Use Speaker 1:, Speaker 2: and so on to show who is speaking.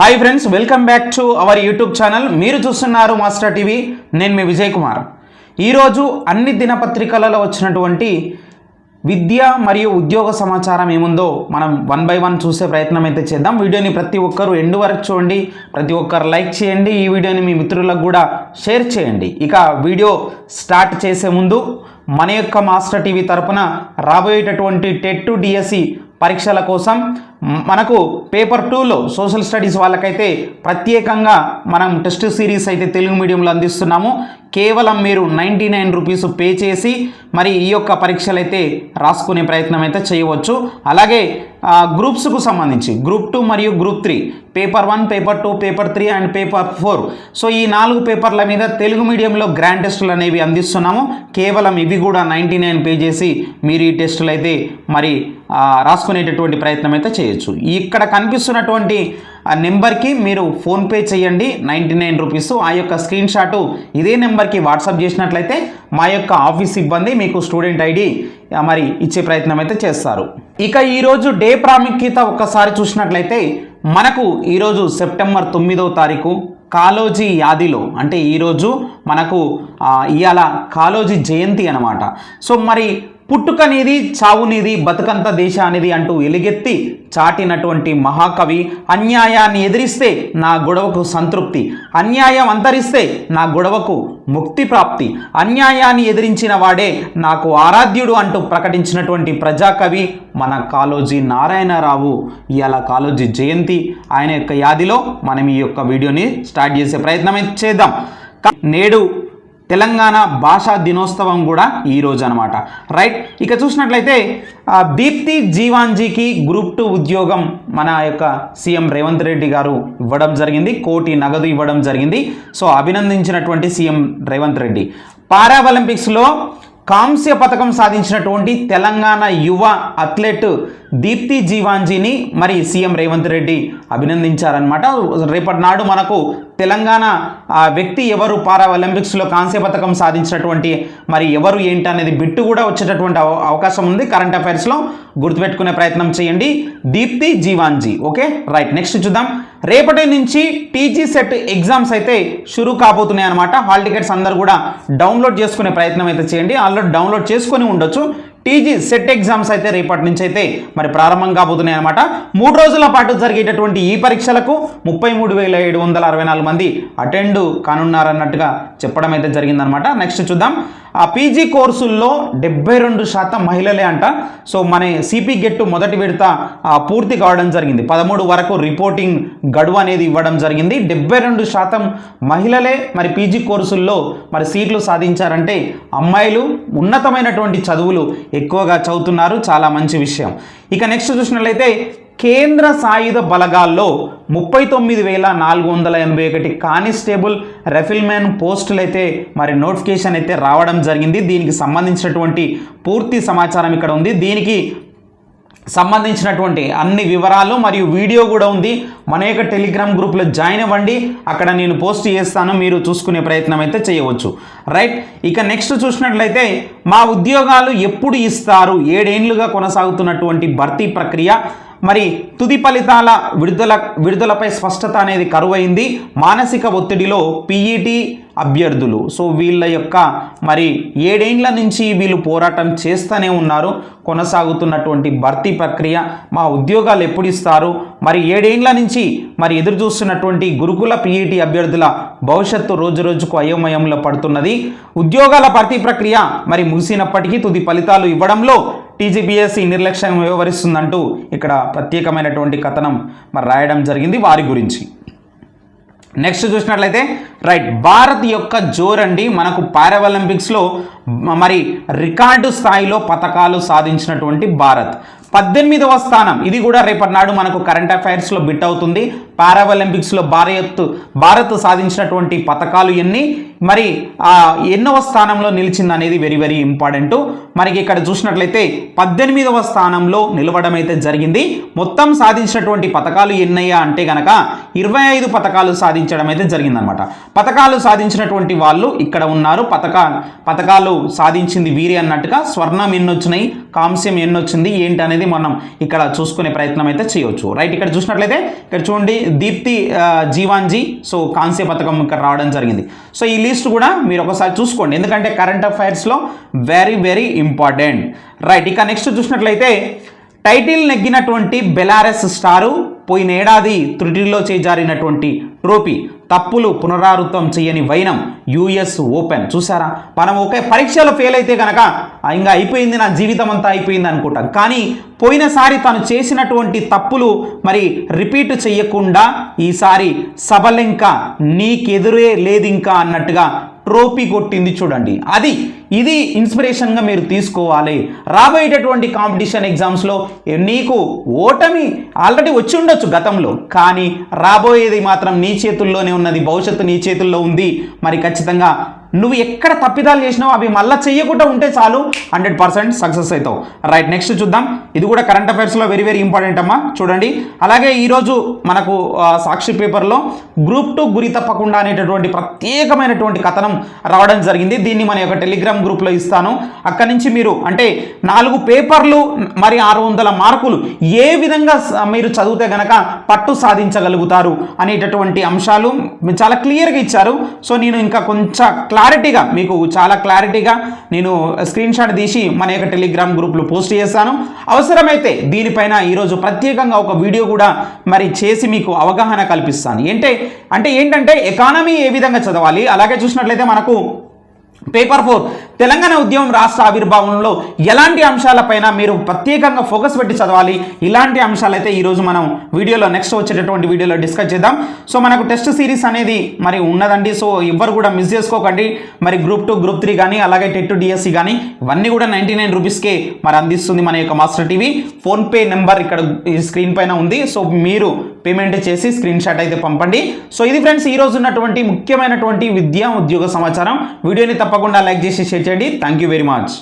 Speaker 1: Hi friends welcome back to our YouTube channel మీరు చూస్తున్నారు master TV నేను మీ విజయ్ కుమార్. ఈరోజు అన్ని దినపత్రికలలో వచ్చినటువంటి విద్య మరియు ఉద్యోగ సమాచారం ఏముందో మనం వన్ బై వన్ చూసే ప్రయత్నం అయితే చేద్దాం. వీడియోని ప్రతి ఒక్కరు ఎండు వరకు చూడండి. ప్రతి ఒక్కరు లైక్ చేయండి. ఈ వీడియోని మీ మిత్రులకు కూడా షేర్ చేయండి. ఇక వీడియో స్టార్ట్ చేసే ముందు మన యొక్క మాస్టర్ టీవీ తరపున రాబోయేటటువంటి టెట్ టు డిఎస్సి పరీక్షల కోసం. మనకు పేపర్ టూలో సోషల్ స్టడీస్ వాళ్ళకైతే ప్రత్యేకంగా మనం టెస్ట్ సిరీస్ అయితే తెలుగు మీడియంలో అందిస్తున్నాము. కేవలం మీరు నైంటీ నైన్ రూపీస్ పే చేసి మరి ఈ యొక్క పరీక్షలు అయితే రాసుకునే ప్రయత్నం అయితే చేయవచ్చు. అలాగే గ్రూప్స్కు సంబంధించి గ్రూప్ టూ మరియు group three paper one paper two paper three and paper four so ఈ నాలుగు పేపర్ల మీద తెలుగు మీడియంలో గ్రాండ్ టెస్టులు అనేవి అందిస్తున్నాము. కేవలం ఇవి కూడా నైంటీ నైన్ పే చేసి మీరు ఈ టెస్టులు అయితే మరి రాసుకునేటటువంటి ప్రయత్నం అయితే చేయొచ్చు. ఇక్కడ కనిపిస్తున్నటువంటి ఆ నెంబర్కి మీరు ఫోన్పే చేయండి నైంటీ నైన్ రూపీస్. ఆ యొక్క స్క్రీన్ షాటు ఇదే నెంబర్కి వాట్సాప్ చేసినట్లయితే మా యొక్క ఆఫీస్ సిబ్బంది మీకు స్టూడెంట్ ఐడి మరి ఇచ్చే ప్రయత్నం అయితే చేస్తారు. ఇక ఈరోజు డే ప్రాముఖ్యత ఒక్కసారి చూసినట్లయితే మనకు ఈరోజు సెప్టెంబర్ తొమ్మిదవ తారీఖు కాలోజీ యాదిలో అంటే ఈరోజు మనకు ఇవాళ కాలోజీ జయంతి అనమాట సో మరి పుట్టుకనేది చావునిది బతుకంత దేశ అనేది అంటూ ఎలుగెత్తి చాటినటువంటి మహాకవి అన్యాయాన్ని ఎదిరిస్తే నా గొడవకు సంతృప్తి అన్యాయం అంతరిస్తే నా గొడవకు ముక్తి ప్రాప్తి అన్యాయాన్ని ఎదిరించిన వాడే నాకు ఆరాధ్యుడు అంటూ ప్రకటించినటువంటి ప్రజాకవి మన కాలోజీ నారాయణరావు. ఇవాళ కాలోజీ జయంతి ఆయన యొక్క యాదిలో మనం ఈ యొక్క వీడియోని స్టార్ట్ చేసే ప్రయత్నం చేద్దాం. నేడు తెలంగాణ భాషా దినోత్సవం కూడా ఈ రోజు అనమాట రైట్ ఇక చూసినట్లయితే దీప్తి జీవాంజీకి గ్రూప్ టూ ఉద్యోగం మన యొక్క సీఎం రేవంత్ రెడ్డి గారు ఇవ్వడం జరిగింది కోటి నగదు ఇవ్వడం జరిగింది. సో అభినందించినటువంటి సీఎం రేవంత్ రెడ్డి. పారా ఒలింపిక్స్లో కాంస్య పథకం సాధించినటువంటి తెలంగాణ యువ అథ్లెట్ దీప్తి జీవాంజీని మరి సీఎం రేవంత్ రెడ్డి అభినందించారనమాట రేపటి నాడు మనకు తెలంగాణ ఆ వ్యక్తి ఎవరు? పారా ఒలింపిక్స్లో కాంస్య పథకం సాధించినటువంటి మరి ఎవరు ఏంటి అనేది బిట్టు కూడా వచ్చేటటువంటి అవ- అవకాశం ఉంది. కరెంట్ అఫైర్స్లో గుర్తుపెట్టుకునే ప్రయత్నం చేయండి. Deepthi Jeevanji okay? Right next చూద్దాం. రేపటి నుంచి టీజీ సెట్ ఎగ్జామ్స్ అయితే షురూ కాబోతున్నాయి అనమాట హాల్ టికెట్స్ అందరూ కూడా డౌన్లోడ్ చేసుకునే ప్రయత్నం అయితే చేయండి. ఆల్రెడీ డౌన్లోడ్ చేసుకొని ఉండొచ్చు. టీజీ సెట్ ఎగ్జామ్స్ అయితే రేపటి నుంచి అయితే మరి ప్రారంభం కాబోతున్నాయి అనమాట మూడు రోజుల పాటు జరిగేటటువంటి ఈ పరీక్షలకు ముప్పై మూడు వేల ఏడు వందల అరవై నాలుగు మంది అటెండ్ కానున్నారన్నట్టుగా చెప్పడం అయితే జరిగిందనమాట నెక్స్ట్ చూద్దాం. ఆ పీజీ కోర్సుల్లో డెబ్బై రెండు శాతం మహిళలే అంట. సో మన సిపి గెట్ మొదటి విడత పూర్తి కావడం జరిగింది. పదమూడు వరకు రిపోర్టింగ్ గడువు అనేది ఇవ్వడం జరిగింది. డెబ్బై రెండు శాతం మహిళలే మరి పీజీ కోర్సుల్లో మరి సీట్లు సాధించారంటే అమ్మాయిలు ఉన్నతమైనటువంటి చదువులు ఎక్కువగా చదువుతున్నారు. చాలా మంచి విషయం. ఇక నెక్స్ట్ చూసినట్లయితే కేంద్ర సాయుధ బలగాల్లో ముప్పై తొమ్మిది వేల నాలుగు వందల ఎనభై ఒకటి కానిస్టేబుల్ రెఫిల్మెన్ పోస్టులు అయితే మరి నోటిఫికేషన్ అయితే రావడం జరిగింది. దీనికి సంబంధించినటువంటి పూర్తి సమాచారం ఇక్కడ ఉంది. దీనికి సంబంధించినటువంటి అన్ని వివరాలు మరియు వీడియో కూడా ఉంది. మన యొక్క టెలిగ్రామ్ గ్రూప్లో జాయిన్ అవ్వండి. అక్కడ నేను పోస్ట్ చేస్తాను. మీరు చూసుకునే ప్రయత్నం అయితే చేయవచ్చు. రైట్? ఇక నెక్స్ట్ చూసినట్లయితే మా ఉద్యోగాలు ఎప్పుడు ఇస్తారు? ఏడేండ్లుగా కొనసాగుతున్నటువంటి భర్తీ ప్రక్రియ. మరి తుది ఫలితాల విడుదల విడుదలపై స్పష్టత అనేది కరువైంది. మానసిక ఒత్తిడిలో పీఈటీ అభ్యర్థులు సో వీళ్ళ యొక్క మరి ఏడేండ్ల నుంచి వీళ్ళు పోరాటం చేస్తూనే ఉన్నారు. కొనసాగుతున్నటువంటి భర్తీ ప్రక్రియ మా ఉద్యోగాలు ఎప్పుడు ఇస్తారు? మరి ఏడేండ్ల నుంచి మరి ఎదురు చూస్తున్నటువంటి గురుకుల పీఈటీ అభ్యర్థుల భవిష్యత్తు రోజు రోజుకు అయోమయంలో పడుతున్నది. ఉద్యోగాల భర్తీ ప్రక్రియ మరి ముగిసినప్పటికీ తుది ఫలితాలు ఇవ్వడంలో టీజీపీఎస్సీ నిర్లక్ష్యం వ్యవహరిస్తుందంటూ ఇక్కడ ప్రత్యేకమైనటువంటి కథనం మరి రాయడం జరిగింది వారి గురించి. నెక్స్ట్ చూసినట్లయితే రైట్ భారత్ యొక్క జోరండి మనకు పారాలింపిక్స్లో మరి రికార్డు స్థాయిలో పథకాలు సాధించినటువంటి భారత్. పద్దెనిమిదవ స్థానం ఇది కూడా రేపటి నాడు మనకు కరెంట్ అఫైర్స్లో బిట్ అవుతుంది. పారాలింపిక్స్లో భారత్ భారత్ సాధించినటువంటి పథకాలు ఎన్ని? మరి ఎన్నవ స్థానంలో నిలిచింది అనేది వెరీ వెరీ ఇంపార్టెంట్ మనకి ఇక్కడ చూసినట్లయితే పద్దెనిమిదవ స్థానంలో నిలవడం అయితే జరిగింది. మొత్తం సాధించినటువంటి పథకాలు ఎన్నయ్యా అంటే కనుక ఇరవై ఐదు పథకాలు సాధించడం అయితే జరిగిందనమాట పథకాలు సాధించినటువంటి వాళ్ళు ఇక్కడ ఉన్నారు. పథక పథకాలు సాధించింది వీరి అన్నట్టుగా స్వర్ణం ఎన్నొచ్చినాయి కాంస్యం ఎన్ని వచ్చింది ఏంటి అనేది మనం ఇక్కడ చూసుకునే ప్రయత్నం అయితే చేయొచ్చు. రైట్ ఇక్కడ చూసినట్లయితే ఇక్కడ చూడండి దీప్తి ఆ, జీవాంజీ సో కాంస్య పథకం ఇక్కడ రావడం జరిగింది. సో ఈ లిస్ట్ కూడా మీరు ఒకసారి చూసుకోండి. ఎందుకంటే కరెంట్ అఫైర్స్లో వెరీ వెరీ ఇంపార్టెంట్ రైట్ ఇక నెక్స్ట్ చూసినట్లయితే టైటిల్ నెగ్గినటువంటి బెలారస్ స్టారు పోయిన ఏడాది త్రుటిలో చేజారినటువంటి ట్రోఫీ. తప్పులు పునరావృతం చేయని వైనం యుఎస్ ఓపెన్. చూసారా మనం ఒకే పరీక్షలో ఫెయిల్ అయితే కనుక ఇంకా అయిపోయింది నా జీవితం అంతా అయిపోయింది అనుకుంటాం కానీ పోయినసారి తను చేసినటువంటి తప్పులు మరి రిపీట్ చేయకుండా ఈసారి సబలింక నీకెదురే లేదు ఇంకా అన్నట్టుగా ట్రోఫీ కొట్టింది చూడండి. అది ఇది ఇన్స్పిరేషన్గా మీరు తీసుకోవాలి. రాబోయేటటువంటి కాంపిటీషన్ ఎగ్జామ్స్లో నీకు ఓటమి ఆల్రెడీ వచ్చి ఉండొచ్చు గతంలో. కానీ రాబోయేది మాత్రం నీ చేతుల్లోనే ఉన్నది. భవిష్యత్తు నీ చేతుల్లో ఉంది. మరి ఖచ్చితంగా నువ్వు ఎక్కడ తప్పిదాలు చేసినావు అవి మళ్ళీ చేయకుండా ఉంటే చాలు. హండ్రెడ్ పర్సెంట్ సక్సెస్ అవుతావు. రైట్ నెక్స్ట్ చూద్దాం. ఇది కూడా కరెంట్ అఫైర్స్లో వెరీ వెరీ ఇంపార్టెంట్ అమ్మా. చూడండి. అలాగే ఈరోజు మనకు సాక్షి పేపర్లో గ్రూప్ టూ గురి తప్పకుండా అనేటటువంటి ప్రత్యేకమైనటువంటి కథనం రావడం జరిగింది. దీన్ని మన యొక్క టెలిగ్రామ్ గ్రూప్లో ఇస్తాను. అక్కడి నుంచి మీరు అంటే నాలుగు పేపర్లు మరి ఆరు వందల మార్కులు ఏ విధంగా మీరు చదివితే గనక పట్టు సాధించగలుగుతారు అనేటటువంటి అంశాలు చాలా క్లియర్గా ఇచ్చారు. సో నేను ఇంకా కొంచెం క్లారిటీగా మీకు చాలా క్లారిటీగా నేను స్క్రీన్ షాట్ తీసి మన యొక్క టెలిగ్రామ్ గ్రూప్లో పోస్ట్ చేస్తాను. అవసరమైతే దీనిపైన ఈరోజు ప్రత్యేకంగా ఒక వీడియో కూడా మరి చేసి మీకు అవగాహన కల్పిస్తాను. ఏంటే అంటే ఏంటంటే ఎకానమీ ఏ విధంగా చదవాలి? అలాగే చూసినట్లయితే మనకు పేపర్ ఫోర్ తెలంగాణ ఉద్యమం రాష్ట్ర ఆవిర్భావంలో ఎలాంటి అంశాలపైన మీరు ప్రత్యేకంగా ఫోకస్ పెట్టి చదవాలి? ఇలాంటి అంశాలైతే ఈరోజు మనం వీడియోలో నెక్స్ట్ వచ్చేటటువంటి వీడియోలో డిస్కస్ చేద్దాం. సో మనకు టెస్ట్ సిరీస్ అనేది మరి ఉన్నదండి. సో ఎవ్వరు కూడా మిస్ చేసుకోకండి. మరి గ్రూప్ టూ గ్రూప్ త్రీ కానీ అలాగే టెట్ డిఎస్సి కానీ ఇవన్నీ కూడా నైంటీ నైన్ రూపీస్కే మరి అందిస్తుంది మన యొక్క మాస్టర్ టీవీ ఫోన్పే నెంబర్ ఇక్కడ ఈ స్క్రీన్ పైన ఉంది. సో మీరు పేమెంట్ చేసి స్క్రీన్ షాట్ అయితే పంపండి. సో ఇది ఫ్రెండ్స్ ఈ ఉన్నటువంటి ముఖ్యమైనటువంటి విద్యా ఉద్యోగ సమాచారం. వీడియోని తప్పకుండా లైక్ చేసి షేర్ చేయండి. Thank you very much